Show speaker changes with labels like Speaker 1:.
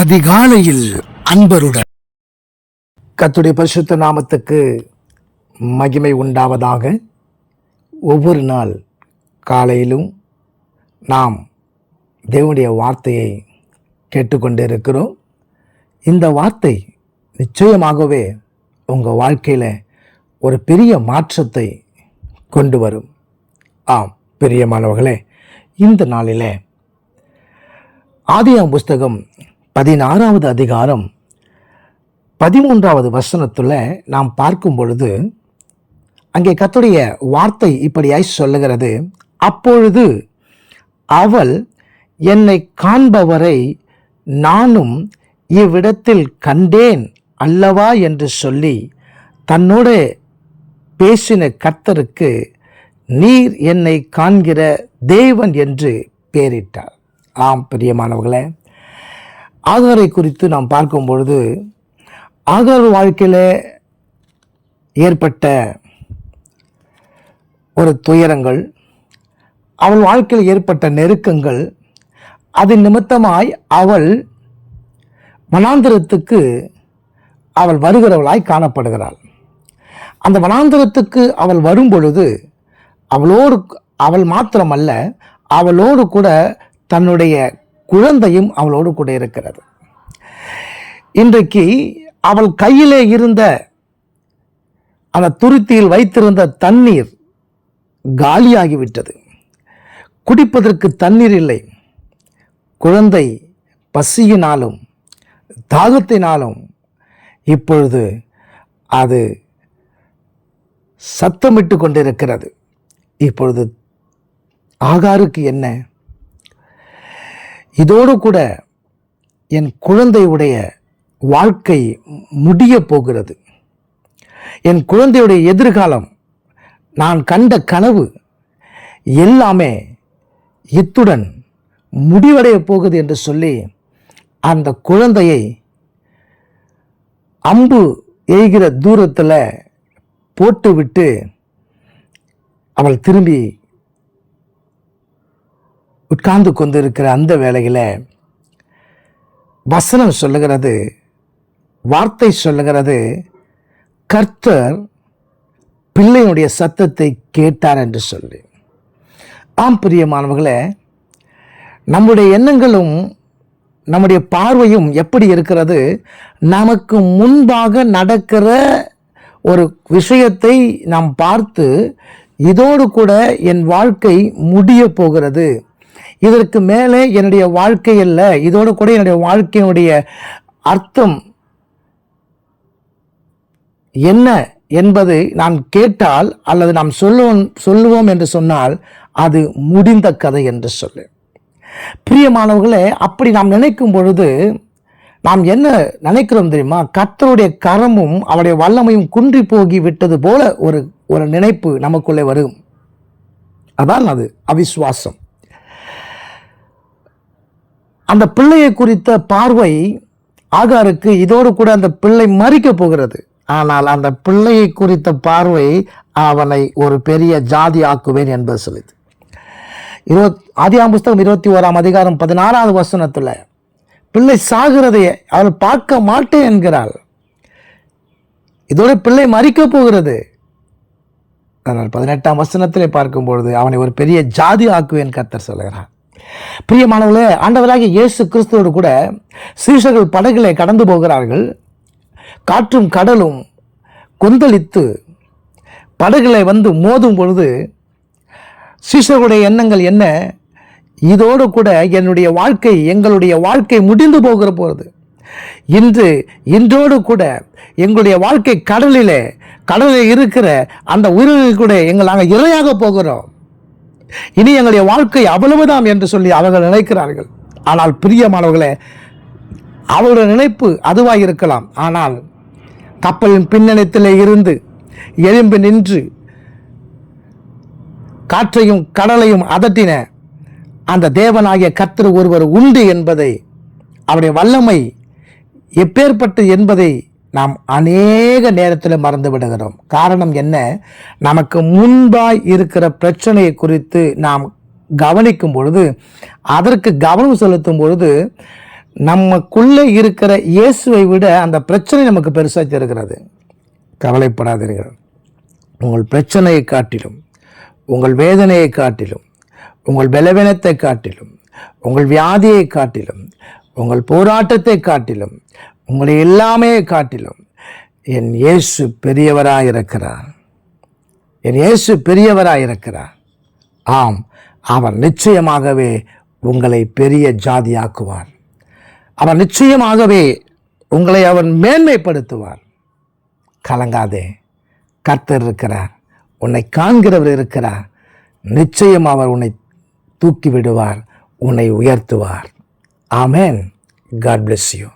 Speaker 1: அதிகாலையில் அன்பருடன். கத்துடைய பரிசுத்த நாமத்துக்கு மகிமை உண்டாவதாக. ஒவ்வொரு நாள் காலையிலும் நாம் தேவனுடைய வார்த்தையை கேட்டுக்கொண்டிருக்கிறோம். இந்த வார்த்தை நிச்சயமாகவே உங்கள் வாழ்க்கையில் ஒரு பெரிய மாற்றத்தை கொண்டு வரும். ஆம் பிரியமானவர்களே இந்த நாளிலே ஆதியாம் புஸ்தகம் பதினாறாவது அதிகாரம் பதிமூன்றாவது வசனத்தில் நாம் பார்க்கும் பொழுது அங்கே கத்துடைய வார்த்தை இப்படியாய் சொல்லுகிறது. அப்பொழுது அவள் என்னை காண்பவரை நானும் இவ்விடத்தில் கண்டேன் அல்லவா என்று சொல்லி தன்னோட பேசின கர்த்தருக்கு நீர் என்னை காண்கிற தேவன் என்று பேரிட்டார். ஆம் பிரியமானவர்களே ஆதாரை குறித்து நாம் பார்க்கும் பொழுது ஆதார் வாழ்க்கையில் ஏற்பட்ட ஒரு துயரங்கள் அவள் வாழ்க்கையில் ஏற்பட்ட நெருக்கங்கள் அதன் நிமித்தமாய் அவள் வனாந்திரத்துக்கு அவள் வருகிறவளாய் காணப்படுகிறாள். அந்த வனாந்திரத்துக்கு அவள் வரும் பொழுது அவளோடு அவள் மாத்திரமல்ல அவளோடு கூட தன்னுடைய குழந்தையும் அவளோடு கூட இருக்கிறது. இன்றைக்கு அவள் கையிலே இருந்த அந்த துருத்தியில் வைத்திருந்த தண்ணீர் காலியாகிவிட்டது. குடிப்பதற்கு தண்ணீர் இல்லை. குழந்தை பசியினாலும் தாகத்தினாலும் இப்பொழுது அது சத்தமிட்டு கொண்டிருக்கிறது. இப்பொழுது ஆகாருக்கு என்ன? இதோடு கூட என் குழந்தையுடைய வாழ்க்கை முடிய போகிறது. என் குழந்தையுடைய எதிர்காலம் நான் கண்ட கனவு எல்லாமே இத்துடன் முடிவடைய போகுது என்று சொல்லி அந்த குழந்தையை அம்பு எய்கிற தூரத்தில் போட்டுவிட்டு அவள் திரும்பி உட்கார்ந்து கொண்டிருக்கிற அந்த வேளையில் வசனம் சொல்லுகிறது வார்த்தை சொல்லுகிறது கர்த்தர் பிள்ளையினுடைய சத்தத்தை கேட்டார் என்று சொல்லி. ஆம் பிரியமானவர்களே நம்முடைய எண்ணங்களும் நம்முடைய பார்வையும் எப்படி இருக்கிறது? நமக்கு முன்பாக நடக்கிற ஒரு விஷயத்தை நாம் பார்த்து இதோடு கூட என் வாழ்க்கை முடிய போகிறது. இதற்கு மேலே என்னுடைய வாழ்க்கை இதோடு கூட என்னுடைய வாழ்க்கையினுடைய அர்த்தம் என்ன என்பது நான் கேட்டால் அல்லது நாம் சொல்லுவோம் சொல்லுவோம் என்று சொன்னால் அது முடிந்த கதை என்று சொல்லு. பிரியமானவர்களே அப்படி நாம் நினைக்கும் பொழுது நாம் என்ன நினைக்கிறோம் தெரியுமா? கத்தருடைய கரமும் அவருடைய வல்லமையும் குன்றி போகி விட்டது போல ஒரு ஒரு நினைப்பு நமக்குள்ளே வரும். அதான் அது அவிசுவாசம். அந்த பிள்ளையை குறித்த பார்வை ஆகாருக்கு இதோடு கூட அந்த பிள்ளை மறிக்க போகிறது. ஆனால் அந்த பிள்ளையை குறித்த பார்வை அவனை ஒரு பெரிய ஜாதி ஆக்குவேன் என்பது சொல்லுது. இருபத் ஆதியாம் புஸ்தகம் இருபத்தி ஓராம் அதிகாரம் பதினாறாவது வசனத்தில் பிள்ளை சாகிறதை அவள் பார்க்க மாட்டேன் என்கிறாள். இதோட பிள்ளை மறிக்க போகிறது. ஆனால் பதினெட்டாம் வசனத்திலே பார்க்கும் பொழுது அவனை ஒரு பெரிய ஜாதி ஆக்குவேன் கத்தர் சொல்லுகிறான் பிரியமானவர்களே ஆண்டவராகிய இயேசு கிறிஸ்துவோடு கூட சீஷர்கள் படகுகளை கடந்து போகிறார்கள். காற்றும் கடலும் கொந்தளித்து படகுகளை வந்து மோதும் பொழுது சீஷர்களுடைய எண்ணங்கள் என்ன? இதோடு கூட என்னுடைய வாழ்க்கை எங்களுடைய வாழ்க்கை முடிந்து போகிற போகிறது இன்று இன்றோடு கூட எங்களுடைய வாழ்க்கை கடலிலே கடலில் இருக்கிற அந்த உயிரினங்கள் கூட எங்கள் நாங்கள் இரையாக போகிறோம். இனி எங்களுடைய வாழ்க்கை அவ்வளவுதான் என்று சொல்லி அவர்கள் நினைக்கிறார்கள். ஆனால் பிரியமானவர்களே அவருடைய நினைப்பு அதுவாக இருக்கலாம். ஆனால் கப்பலின் பின்னணித்திலே இருந்து எலும்பு நின்று காற்றையும் கடலையும் அதட்டின அந்த தேவனாகிய கர்த்தர் ஒருவர் உண்டு என்பதை அவருடைய வல்லமை எப்பேற்பட்டு என்பதை நாம் அநேக நேரத்தில் மறந்து விடுகிறோம். காரணம் என்ன? நமக்கு முன்பாய் இருக்கிற பிரச்சனையை குறித்து நாம் கவனிக்கும் பொழுது அதற்கு கவனம் செலுத்தும் பொழுது நமக்குள்ளே இருக்கிற இயேசுவை விட அந்த பிரச்சனை நமக்கு பெருசாக தருகிறது. கவலைப்படாதீர்கள். உங்கள் பிரச்சனையை காட்டிலும் உங்கள் வேதனையை காட்டிலும் உங்கள் பலவீனத்தை காட்டிலும் உங்கள் வியாதியை காட்டிலும் உங்கள் போராட்டத்தை காட்டிலும் உங்களை எல்லாமே காட்டிலும் என் இயேசு பெரியவராக இருக்கிறார். என் இயேசு பெரியவராக இருக்கிறார். ஆம் அவர் நிச்சயமாகவே உங்களை பெரிய ஜாதியாக்குவார். அவர் நிச்சயமாகவே உங்களை அவன் மேன்மைப்படுத்துவார். கலங்காதே கர்த்தர் இருக்கிறார் உன்னை காண்கிறவர் இருக்கிறார். நிச்சயம் அவர் உன்னை தூக்கி விடுவார் உன்னை உயர்த்துவார். ஆமேன். God bless you